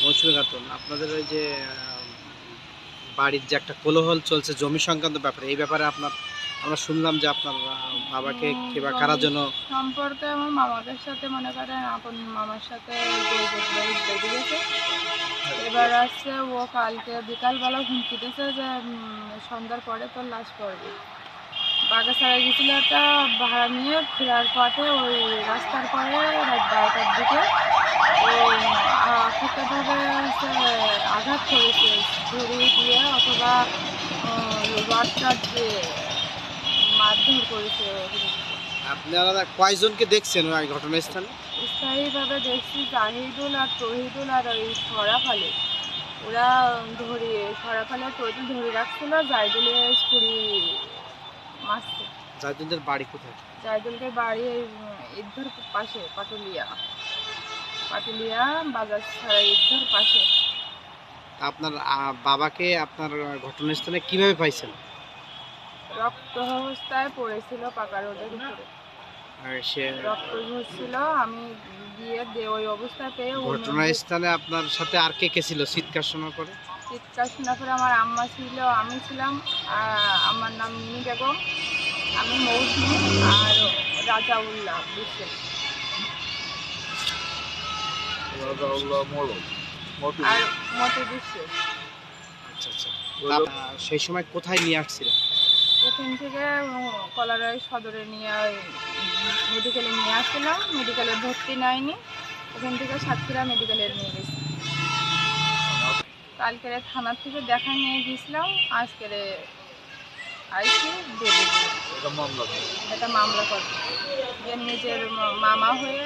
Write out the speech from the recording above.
মৌসুমি খাতুন আপনাদের ওই যে বাড়ির যে একটা কোলাহল চলছে জমি সংক্রান্ত ব্যাপারে এই ব্যাপারে আপনার আমরা শুনলাম যে আপনার বাবাকে কিংবা কারার জন্য সম্পর্কে আমার মামাদের সাথে মনে করেন আপন মামার সাথে গেছে এবার আসছে ও কালকে বিকালবেলা হুমকি দিয়েছে যে সন্ধ্যার পরে তোর লাশ পড়বে। বাগাছাড়া গেছিল একটা ভাড়া নিয়ে ফেরার পথে ওই রাস্তার পরে রাত বারোটার দিকে ওই আঘাত করেছে ছুরি দিয়ে অথবা রড টাট দিয়ে মারধর করেছে। আপনারা কয়জনকে দেখছেন ওই ঘটনাস্থানে স্থায়ীভাবে দেখছি জাহিদুল আর তহিদুল আর ওই সরাফালে। ওরা ধরে সরাফালে তহিদুল ধরে রাখছিল জাহিদুলের ছুরি মারছে। জাহিদুলদের বাড়ি কোথায়? জাহিদুলকে বাড়ি এই পাশে পাটুলিয়া। পাটুলিয়া বাজার ছাড়া পাশে। আপনার বাবাকে আপনার ঘটনাস্থলে কীভাবে পাইছেন? রক্ত অবস্থায় পড়েছিল পাকা রোডের উপরে। আর সে রক্ত ঝরছিল আমি গিয়ে দে ওই অবস্থা পেয়ে ওর আপনার সাথে আর কে কে ছিল? চিৎকার শোনা করে চিৎকার শোনা পরে আমার আম্মা ছিল আমি ছিলাম আর আমার নাম মিনি বেগম আমি মৌসুমি আর রাজাউল্লাহ বিশ্বাস আর মতি বিশ্বাস আচ্ছা আচ্ছা। সেই সময় কোথায় নিয়ে আসছিলেন? ওখান থেকে কলারায় সদরে নিয়ে মেডিকেলে নিয়ে আসছিলাম। মেডিকেলে ভর্তি নেয়নি। ওখান থেকে সাতক্ষীরা মেডিকেলে নিয়ে গেছি। কালকের থানার থেকে দেখা নিয়ে গেছিলাম। আজকের আইসি দিয়ে এটা মামলা করবে যে নিজের মামা হয়ে